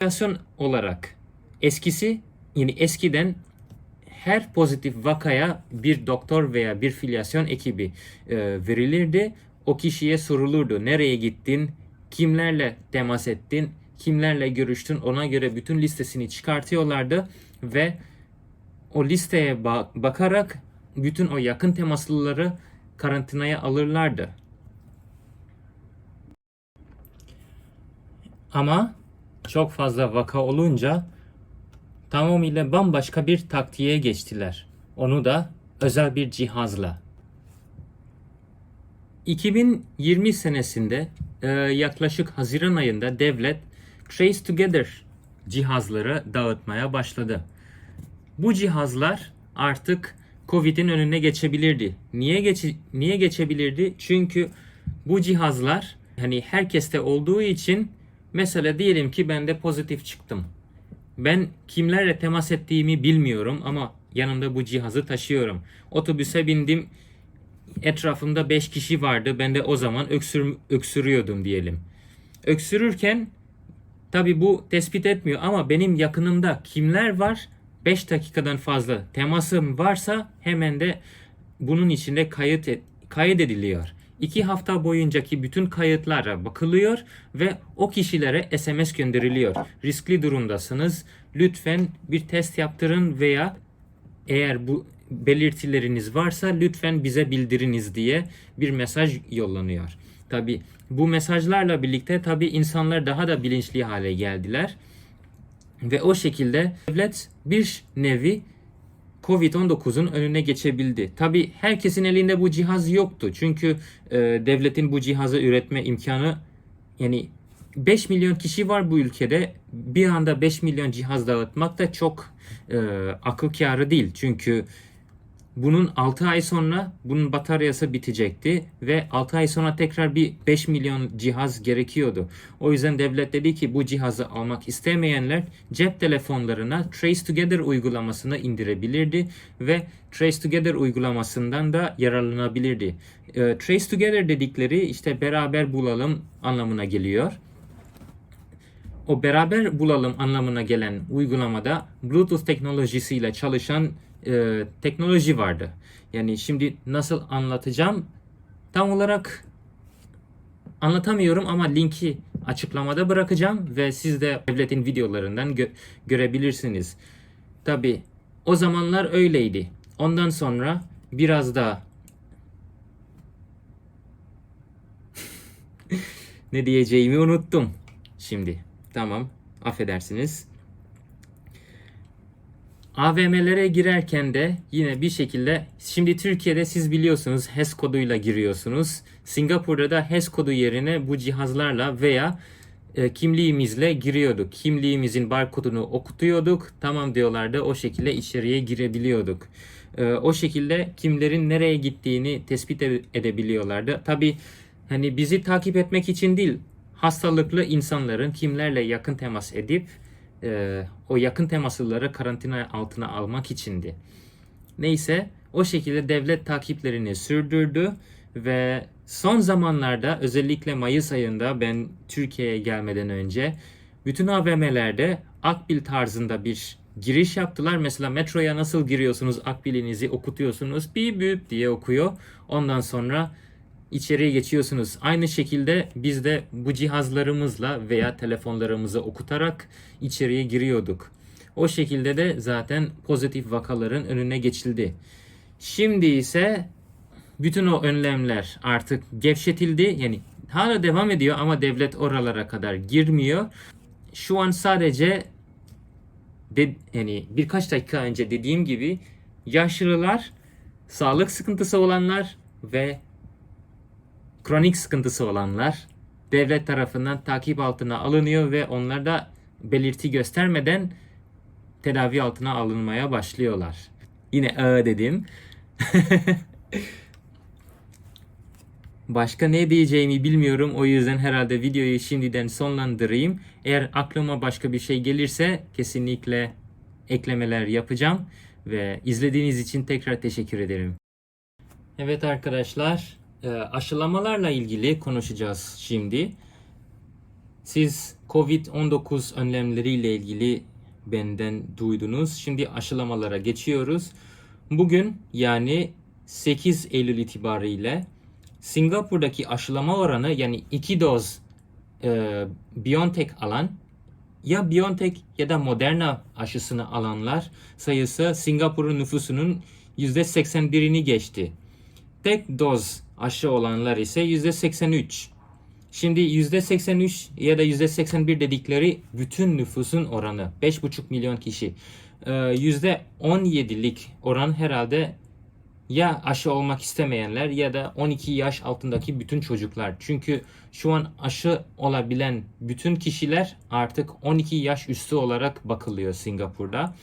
Enflasyon olarak eskisi yani eskiden her pozitif vakaya bir doktor veya bir filyasyon ekibi e, verilirdi. O kişiye sorulurdu. Nereye gittin? Kimlerle temas ettin? Kimlerle görüştün? Ona göre bütün listesini çıkartıyorlardı ve o listeye ba- bakarak bütün o yakın temaslıları karantinaya alırlardı. Ama çok fazla vaka olunca tamamıyla bambaşka bir taktiğe geçtiler. Onu da özel bir cihazla. 2020 senesinde e, yaklaşık Haziran ayında devlet Trace Together cihazları dağıtmaya başladı. Bu cihazlar artık Covid'in önüne geçebilirdi. Niye geçi niye geçebilirdi? Çünkü bu cihazlar hani herkeste olduğu için mesela diyelim ki ben de pozitif çıktım. Ben kimlerle temas ettiğimi bilmiyorum ama yanımda bu cihazı taşıyorum. Otobüse bindim. Etrafımda 5 kişi vardı. Ben de o zaman öksür, öksürüyordum diyelim. Öksürürken Tabi bu tespit etmiyor ama benim yakınımda kimler var? 5 dakikadan fazla temasım varsa hemen de bunun içinde kayıt et, kaydediliyor. 2 hafta boyuncaki bütün kayıtlara bakılıyor ve o kişilere SMS gönderiliyor. Riskli durumdasınız. Lütfen bir test yaptırın veya eğer bu belirtileriniz varsa lütfen bize bildiriniz diye bir mesaj yollanıyor. Tabi bu mesajlarla birlikte tabi insanlar daha da bilinçli hale geldiler. Ve o şekilde devlet bir nevi Covid-19'un önüne geçebildi. Tabi herkesin elinde bu cihaz yoktu. Çünkü e, devletin bu cihazı üretme imkanı yani 5 milyon kişi var bu ülkede. Bir anda 5 milyon cihaz dağıtmak da çok e, akıl kârı değil. Çünkü bunun 6 ay sonra bunun bataryası bitecekti ve 6 ay sonra tekrar bir 5 milyon cihaz gerekiyordu. O yüzden devlet dedi ki bu cihazı almak istemeyenler cep telefonlarına Trace Together uygulamasını indirebilirdi ve Trace Together uygulamasından da yararlanabilirdi. E, Trace Together dedikleri işte beraber bulalım anlamına geliyor o beraber bulalım anlamına gelen uygulamada Bluetooth teknolojisiyle çalışan e, teknoloji vardı. Yani şimdi nasıl anlatacağım tam olarak anlatamıyorum ama linki açıklamada bırakacağım ve siz de devletin videolarından gö- görebilirsiniz. Tabi o zamanlar öyleydi. Ondan sonra biraz daha ne diyeceğimi unuttum şimdi. Tamam, affedersiniz. AVM'lere girerken de yine bir şekilde şimdi Türkiye'de siz biliyorsunuz HES koduyla giriyorsunuz. Singapur'da da HES kodu yerine bu cihazlarla veya e, kimliğimizle giriyorduk. Kimliğimizin barkodunu okutuyorduk. Tamam diyorlardı. O şekilde içeriye girebiliyorduk. E, o şekilde kimlerin nereye gittiğini tespit ede- edebiliyorlardı. Tabi hani bizi takip etmek için değil hastalıklı insanların kimlerle yakın temas edip e, o yakın temaslıları karantina altına almak içindi. Neyse o şekilde devlet takiplerini sürdürdü ve son zamanlarda özellikle Mayıs ayında ben Türkiye'ye gelmeden önce bütün AVM'lerde akbil tarzında bir giriş yaptılar. Mesela metroya nasıl giriyorsunuz akbilinizi okutuyorsunuz bip bip diye okuyor. Ondan sonra içeriye geçiyorsunuz. Aynı şekilde biz de bu cihazlarımızla veya telefonlarımızı okutarak içeriye giriyorduk. O şekilde de zaten pozitif vakaların önüne geçildi. Şimdi ise bütün o önlemler artık gevşetildi. Yani hala devam ediyor ama devlet oralara kadar girmiyor. Şu an sadece de, yani birkaç dakika önce dediğim gibi yaşlılar, sağlık sıkıntısı olanlar ve kronik sıkıntısı olanlar devlet tarafından takip altına alınıyor ve onlar da belirti göstermeden tedavi altına alınmaya başlıyorlar. Yine a dedim. Başka ne diyeceğimi bilmiyorum. O yüzden herhalde videoyu şimdiden sonlandırayım. Eğer aklıma başka bir şey gelirse kesinlikle eklemeler yapacağım. Ve izlediğiniz için tekrar teşekkür ederim. Evet arkadaşlar, e, aşılamalarla ilgili konuşacağız şimdi. Siz Covid-19 önlemleriyle ilgili benden duydunuz. Şimdi aşılamalara geçiyoruz. Bugün yani 8 Eylül itibariyle Singapur'daki aşılama oranı yani iki doz e, BioNTech alan ya BioNTech ya da Moderna aşısını alanlar sayısı Singapur'un nüfusunun %81'ini geçti. Tek doz aşı olanlar ise %83. Şimdi %83 ya da %81 dedikleri bütün nüfusun oranı 5,5 milyon kişi. Ee, %17'lik oran herhalde ya aşı olmak istemeyenler ya da 12 yaş altındaki bütün çocuklar. Çünkü şu an aşı olabilen bütün kişiler artık 12 yaş üstü olarak bakılıyor Singapur'da.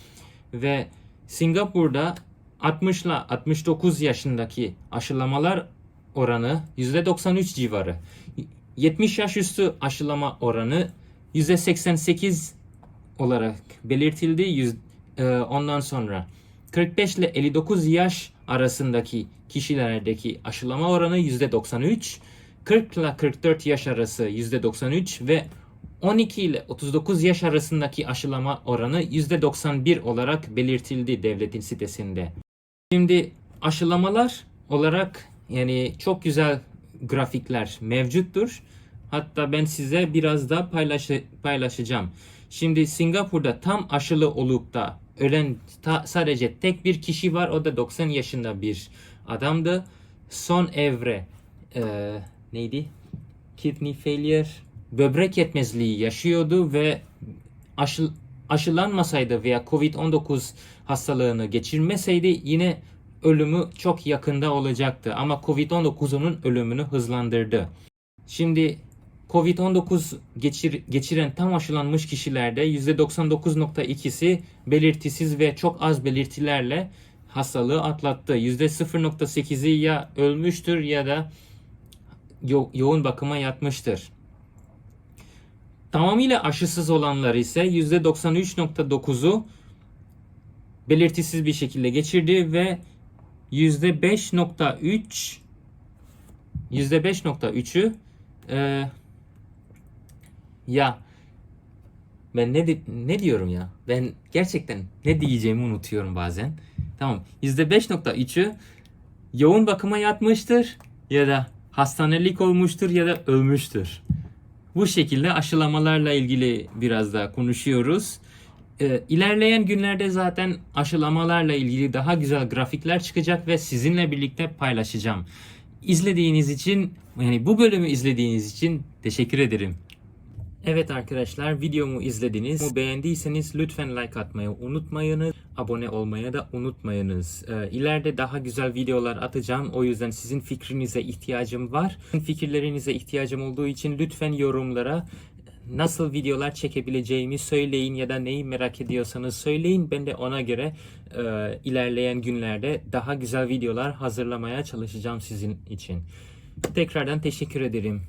Ve Singapur'da 60 ile 69 yaşındaki aşılamalar oranı %93 civarı. 70 yaş üstü aşılama oranı %88 olarak belirtildi. E, Ondan sonra 45 ile 59 yaş arasındaki kişilerdeki aşılama oranı %93, 40 ile 44 yaş arası %93 ve 12 ile 39 yaş arasındaki aşılama oranı %91 olarak belirtildi devletin sitesinde. Şimdi aşılamalar olarak yani çok güzel grafikler mevcuttur. Hatta ben size biraz da paylaşı- paylaşacağım. Şimdi Singapur'da tam aşılı olup da ölen ta- sadece tek bir kişi var. O da 90 yaşında bir adamdı. Son evre e, neydi? Kidney failure, böbrek yetmezliği yaşıyordu ve aşı, aşılanmasaydı veya Covid-19 hastalığını geçirmeseydi yine ölümü çok yakında olacaktı. Ama Covid-19 onun ölümünü hızlandırdı. Şimdi Covid-19 geçir, geçiren tam aşılanmış kişilerde %99.2'si belirtisiz ve çok az belirtilerle hastalığı atlattı. %0.8'i ya ölmüştür ya da yo- yoğun bakıma yatmıştır. Tamamıyla aşısız olanlar ise %93.9'u belirtisiz bir şekilde geçirdi ve %5.3 %5.3'ü e, ya ben ne ne diyorum ya? Ben gerçekten ne diyeceğimi unutuyorum bazen. Tamam. %5.3'ü yoğun bakıma yatmıştır ya da hastanelik olmuştur ya da ölmüştür. Bu şekilde aşılamalarla ilgili biraz daha konuşuyoruz. Ee, ilerleyen günlerde zaten aşılamalarla ilgili daha güzel grafikler çıkacak ve sizinle birlikte paylaşacağım. İzlediğiniz için yani bu bölümü izlediğiniz için teşekkür ederim. Evet arkadaşlar videomu izlediniz. Beğendiyseniz lütfen like atmayı unutmayınız. Abone olmayı da unutmayınız. Ee, ileride daha güzel videolar atacağım. O yüzden sizin fikrinize ihtiyacım var. Fikirlerinize ihtiyacım olduğu için lütfen yorumlara nasıl videolar çekebileceğimi söyleyin ya da neyi merak ediyorsanız söyleyin. Ben de ona göre e, ilerleyen günlerde daha güzel videolar hazırlamaya çalışacağım sizin için. Tekrardan teşekkür ederim.